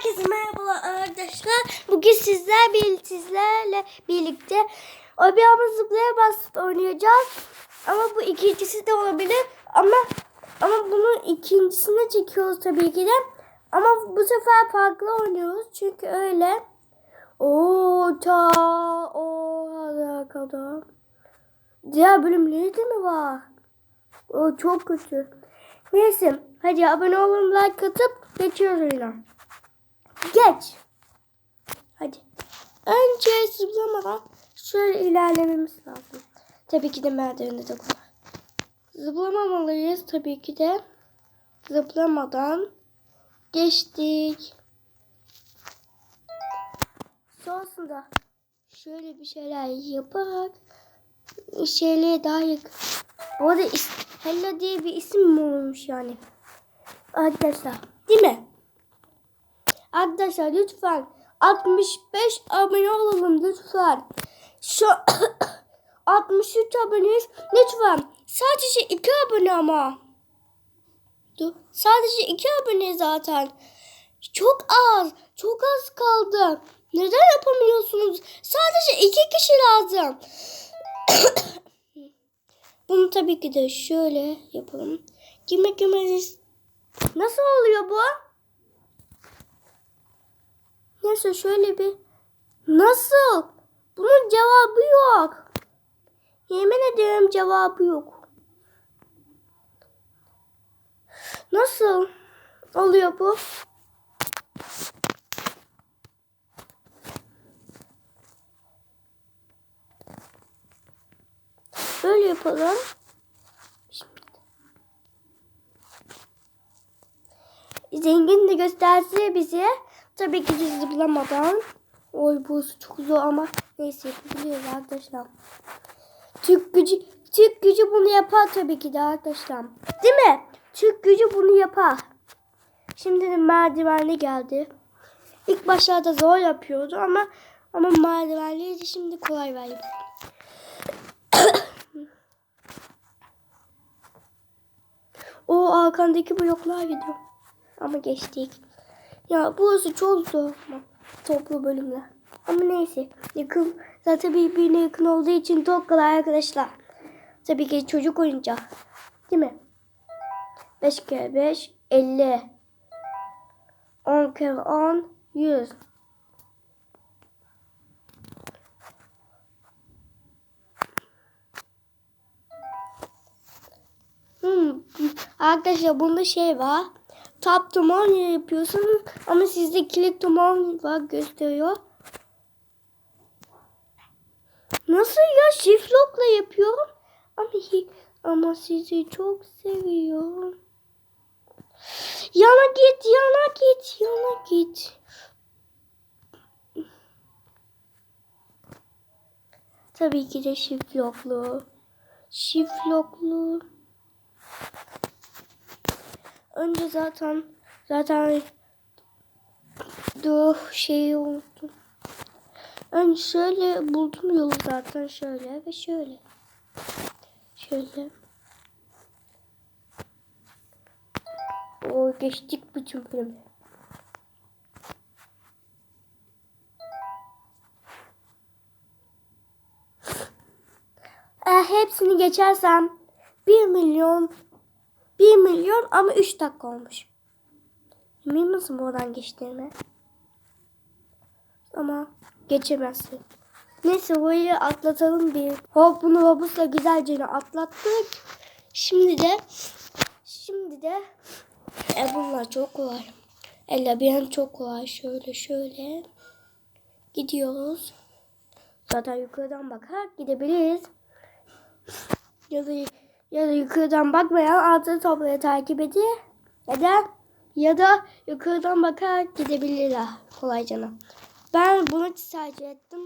Herkese merhabalar arkadaşlar. Bugün sizler sizlerle birlikte Obiyamız zıplaya bas oynayacağız. Ama bu ikincisi de olabilir. Ama ama bunun ikincisini çekiyoruz tabii ki de. Ama bu sefer farklı oynuyoruz. Çünkü öyle. Oo ta o kadar. Diğer bölümleri de mi var? O çok kötü. Neyse. Hadi abone olun, like atıp geçiyoruz oyuna. Geç. Hadi. Önce zıplamadan şöyle ilerlememiz lazım. Tabii ki de merdivende de kolay. Zıplamamalıyız tabii ki de. Zıplamadan geçtik. Sonrasında şöyle bir şeyler yaparak şeyleri daha yakın. Bu arada Hello diye bir isim mi olmuş yani? Arkadaşlar değil mi? Arkadaşlar lütfen 65 abone olalım lütfen. Şu 63 aboneyiz. Lütfen sadece 2 abone ama. Dur. Sadece 2 abone zaten. Çok az. Çok az kaldı. Neden yapamıyorsunuz? Sadece 2 kişi lazım. Bunu tabii ki de şöyle yapalım. Kime kime Nasıl oluyor bu? Neyse şöyle bir Nasıl? Bunun cevabı yok. Yemin ederim cevabı yok. Nasıl oluyor bu? Böyle yapalım. Zengin de gösterse bize. Tabii ki zıplamadan. Oy bu çok zor ama neyse yapabiliyoruz arkadaşlar. Türk gücü Türk gücü bunu yapar tabii ki de arkadaşlar. Değil mi? Türk gücü bunu yapar. Şimdi de merdivenli geldi. İlk başlarda zor yapıyordu ama ama merdivenliydi şimdi kolay verdi. o arkandaki bloklar gidiyor. Ama geçtik. Ya burası çok zor toplu bölümler. Ama neyse yakın zaten birbirine yakın olduğu için çok kolay arkadaşlar. Tabii ki çocuk oyuncağı. Değil mi? 5 kere 5 50. 10 kere 10 100. Hmm. Arkadaşlar bunda şey var. Tap tomon yapıyorsun ama sizde kilit tomon var gösteriyor. Nasıl ya shift lock'la yapıyorum ama ama sizi çok seviyorum. Yana git, yana git, yana git. Tabii ki de shift lock'lu. Önce zaten zaten dur şeyi unuttum. Önce şöyle buldum yolu zaten şöyle ve şöyle. Şöyle. O geçtik bütün bölümü. Eğer hepsini geçersem 1 milyon 1 milyon ama 3 dakika olmuş. Emin misin buradan geçtiğime? Ama geçemezsin. Neyse burayı atlatalım bir. Hop bunu robusla güzelce atlattık. Şimdi de şimdi de e bunlar çok kolay. E labirent çok kolay. Şöyle şöyle gidiyoruz. Zaten yukarıdan bakarak gidebiliriz. Ya da ya da yukarıdan bakmayan altın toplayı takip ediyor. Ya da ya da yukarıdan bakarak gidebilirler kolayca. Ben bunu tercih ettim.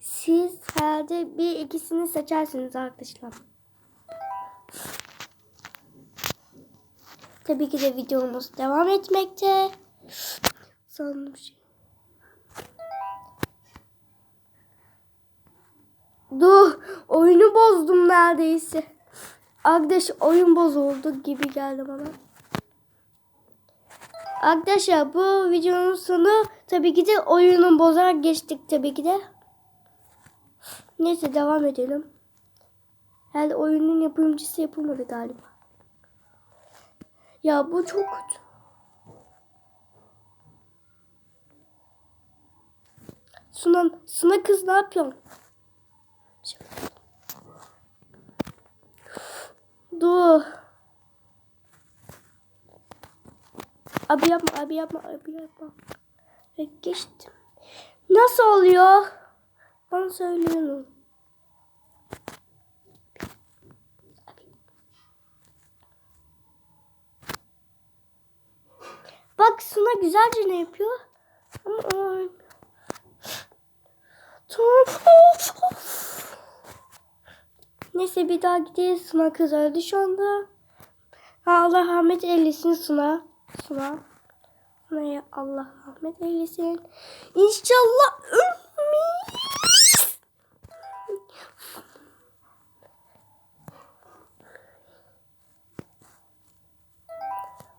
Siz herhalde bir ikisini seçersiniz arkadaşlar. Tabii ki de videomuz devam etmekte. Sandım şey. Dur, oyunu bozdum neredeyse. Arkadaş oyun bozuldu gibi geldi bana. Arkadaşlar bu videonun sonu tabii ki de oyunun bozarak geçtik tabii ki de. Neyse devam edelim. Herhalde oyunun yapımcısı yapılmadı galiba. Ya bu çok kötü. Suna, Suna kız ne yapıyorsun? Dur. Abi yapma, abi yapma, abi yapma. Ya geçtim. Nasıl oluyor? Bana söyleyin. Bak Suna güzelce ne yapıyor? Ama. Tamam. Neyse bir daha gidelim. Suna kız öldü şu anda. Allah rahmet eylesin Suna. Suna. Suna'ya Allah rahmet eylesin. İnşallah ölmeyiz.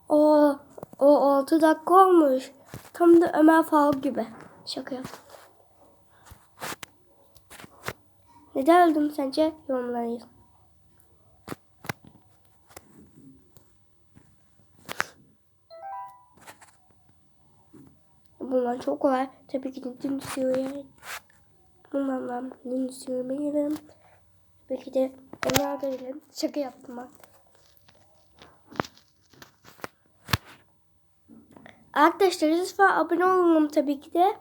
O o 6 dakika olmuş. Tam da Ömer Faruk gibi. Şaka yaptım. Neden öldüm sence? Yorumlara yazın. Bunlar çok kolay. Tabii ki de dün sürüyorum. Bunlarla dün sürmeyelim. Tabii ki de onlar görelim. Şaka yaptım ben. Arkadaşlar lütfen abone olun tabii ki de.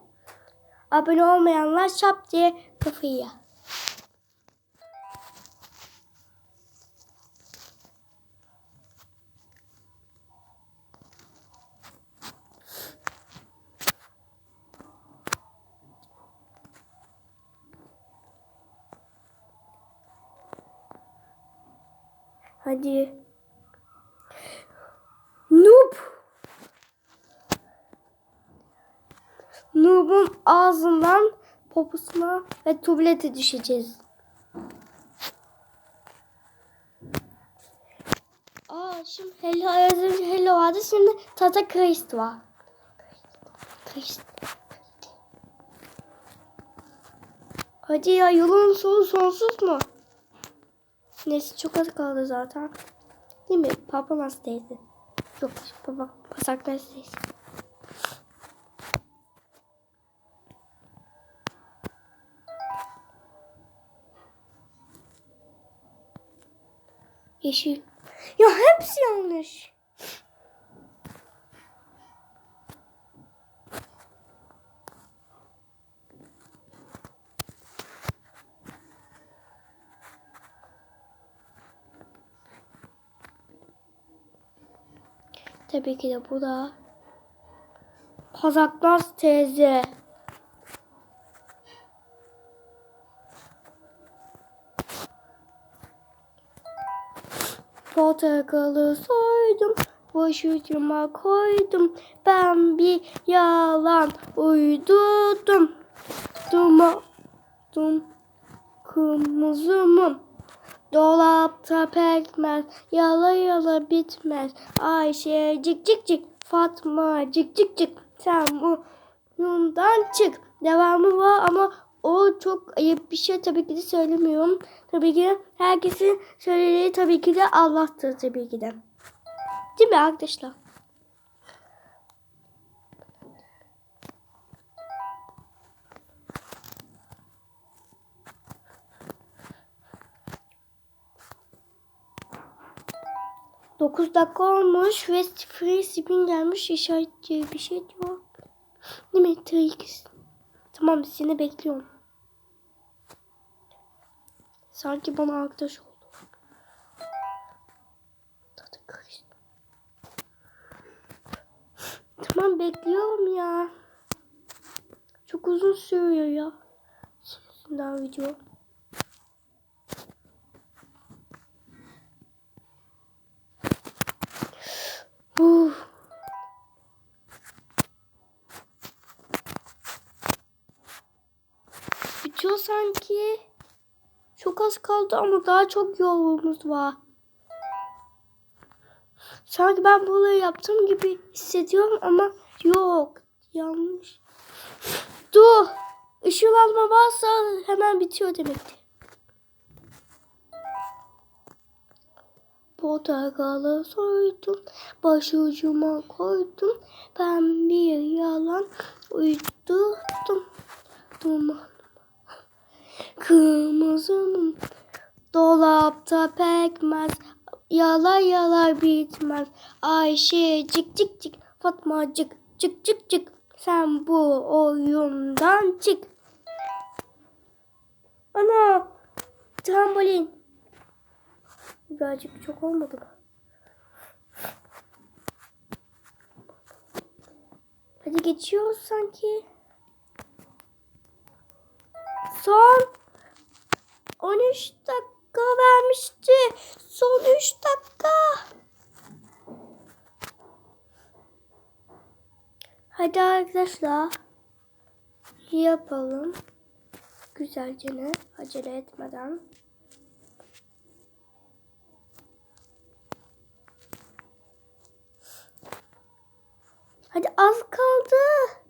Abone olmayanlar şap diye kafayı yer. Hadi. Noob. Noob'un ağzından poposuna ve tuvalete düşeceğiz. Aa şimdi hello az hello vardı şimdi Tata Christ var. Christ. Hadi ya yolun sonu sonsuz mu? Neyse çok az kaldı zaten. Değil mi? Papa hastaydı. Yok baba pasak hastaydı. Yeşil. Ya hepsi yanlış. Tabii ki de bu da Kazaknaz teyze. Portakalı soydum, başucuma koydum. Ben bir yalan uydurdum. Duma, dum, kırmızı mum. Dolapta pekmez, yala yala bitmez. Ayşe cik cik cik, Fatma cik cik cik. Sen bu yundan çık. Devamı var ama o çok ayıp bir şey tabii ki de söylemiyorum. Tabii ki herkesin söylediği tabii ki de Allah'tır tabii ki de. Değil mi arkadaşlar? Dokuz dakika olmuş ve free spin gelmiş işaret diye bir şey diyor. Değil. Tamam seni bekliyorum. Sanki bana arkadaş oldu. Tamam bekliyorum ya. Çok uzun sürüyor ya. Şimdiden video. Sanki. Çok az kaldı ama daha çok yolumuz var. Sanki ben burayı yaptığım gibi hissediyorum ama yok. Yanlış. Dur. Işınlanma varsa hemen bitiyor demektir. Portakalı soydum, başucuma koydum. Ben bir yalan uydurdum. Duman. Kırmızı mum. Dolapta pekmez. Yala yala bitmez. Ayşe cik cik cik. Fatmacık cik cik cik. Sen bu oyundan çık. Ana. Trambolin. Birazcık çok olmadı mı? Hadi geçiyoruz sanki. Son 13 dakika vermişti. Son 3 dakika. Hadi arkadaşlar. Yapalım. Güzelce ne? Acele etmeden. Hadi az kaldı.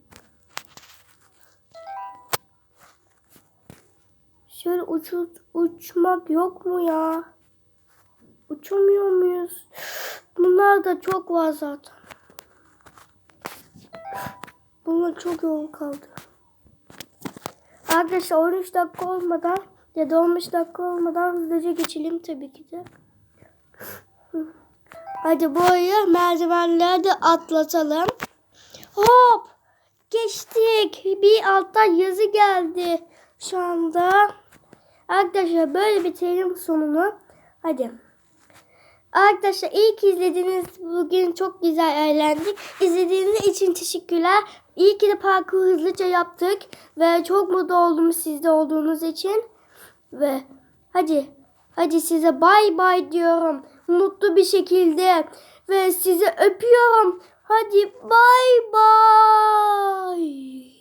Uçu, uçmak yok mu ya? Uçamıyor muyuz? Bunlar da çok var zaten. Bunlar çok yol kaldı. Arkadaşlar 13 dakika olmadan ya da 15 dakika olmadan hızlıca geçelim tabii ki de. Hadi buraya merdivenleri de atlatalım. Hop! Geçtik. Bir alttan yazı geldi şu anda. Arkadaşlar böyle bitirelim sonunu. Hadi. Arkadaşlar iyi ki izlediniz. Bugün çok güzel eğlendik. İzlediğiniz için teşekkürler. İyi ki de parkur hızlıca yaptık. Ve çok mutlu oldum sizde olduğunuz için. Ve hadi. Hadi size bay bay diyorum. Mutlu bir şekilde. Ve sizi öpüyorum. Hadi bay bay.